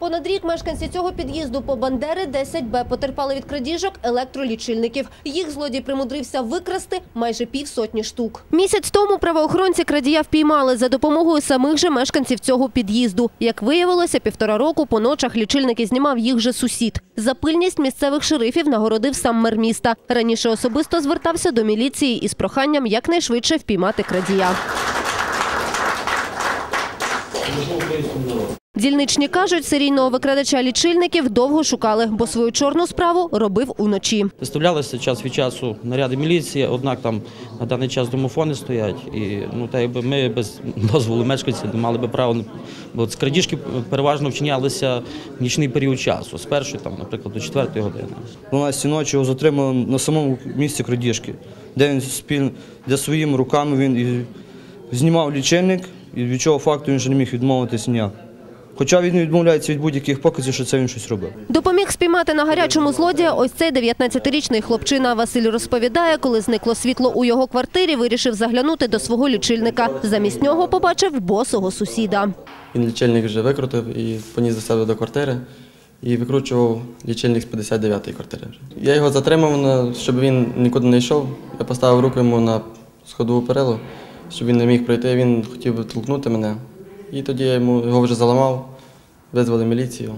Понад рік мешканці цього під'їзду по Бандери 10Б потерпали від крадіжок електролічильників. Їх злодій примудрився викрасти майже півсотні штук. Місяць тому правоохоронці крадія впіймали за допомогою самих же мешканців цього під'їзду. Як виявилося, півтора року по ночах лічильники знімав їх же сусід. За пильність місцевих шерифів нагородив сам мер міста. Раніше особисто звертався до міліції із проханням якнайшвидше впіймати крадія. Дільничні кажуть, серійного викрадача лічильників довго шукали, бо свою чорну справу робив уночі. Виставлялися час від часу наряди міліції, однак там на даний час домофони стоять. І ну, та якби ми без дозволу мешканців не мали би право. Бо крадіжки переважно вчинялися в нічний період часу, з першої, там, наприклад, до четвертої години. 12 ночі його затримали на самому місці крадіжки, де він спільно, де своїми руками він і знімав лічильник, і від чого факту він вже не міг відмовитися ніяк. Хоча він відмовляється від будь-яких показів, що це він щось робив. Допоміг спіймати на гарячому злодія ось цей 19-річний хлопчина. Василь розповідає, коли зникло світло у його квартирі, вирішив заглянути до свого лічильника. Замість нього побачив босого сусіда. Він лічильник вже викрутив і поніс до себе до квартири і викручував лічильник з 59-ї квартири. Я його затримав, щоб він нікуди не йшов. Я поставив руку йому на сходову перилу, щоб він не міг пройти. Він хотів толкнути мене. І тоді я йому його вже заламав, визвали міліцію.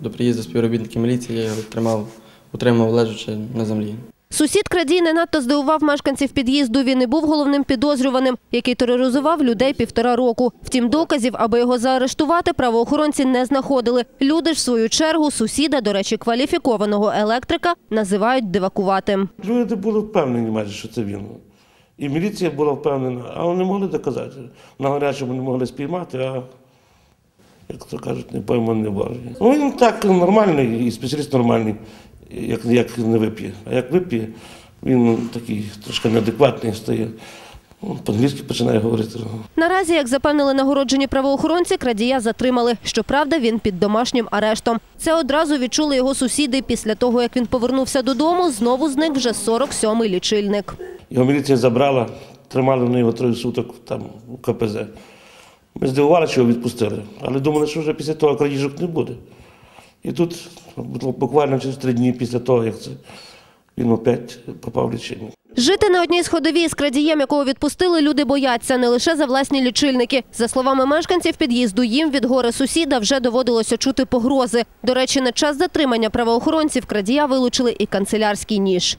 До приїзду співробітників міліції я його тримав, утримав лежачи на землі. Сусід крадій не надто здивував мешканців під'їзду. Він і був головним підозрюваним, який тероризував людей півтора року. Втім, доказів, аби його заарештувати, правоохоронці не знаходили. Люди ж, в свою чергу, сусіда, до речі, кваліфікованого електрика, називають дивакуватим. Люди були впевнені майже, що це він. І міліція була впевнена, але не могли доказати. На гарячому не могли спіймати, а як то кажуть, не пойман не божий. Ну він так нормальний і спеціаліст нормальний, як, як не вип'є. А як вип'є, він такий трошки неадекватний стає. Ну, По-англійськи починає говорити. Наразі, як запевнили нагороджені правоохоронці, крадія затримали. Щоправда, він під домашнім арештом. Це одразу відчули його сусіди. Після того, як він повернувся додому, знову зник вже 47-й лічильник. Його міліція забрала, тримали на його троє суток там у КПЗ. Ми здивувалися, що його відпустили, але думали, що вже після того крадіжок не буде. І тут буквально через три дні після того, як це, він опять пропав лічильник. Жити на одній сходовій з крадієм, якого відпустили, люди бояться не лише за власні лічильники. За словами мешканців під'їзду, їм від гори сусіда вже доводилося чути погрози. До речі, на час затримання правоохоронців крадія вилучили і канцелярський ніж.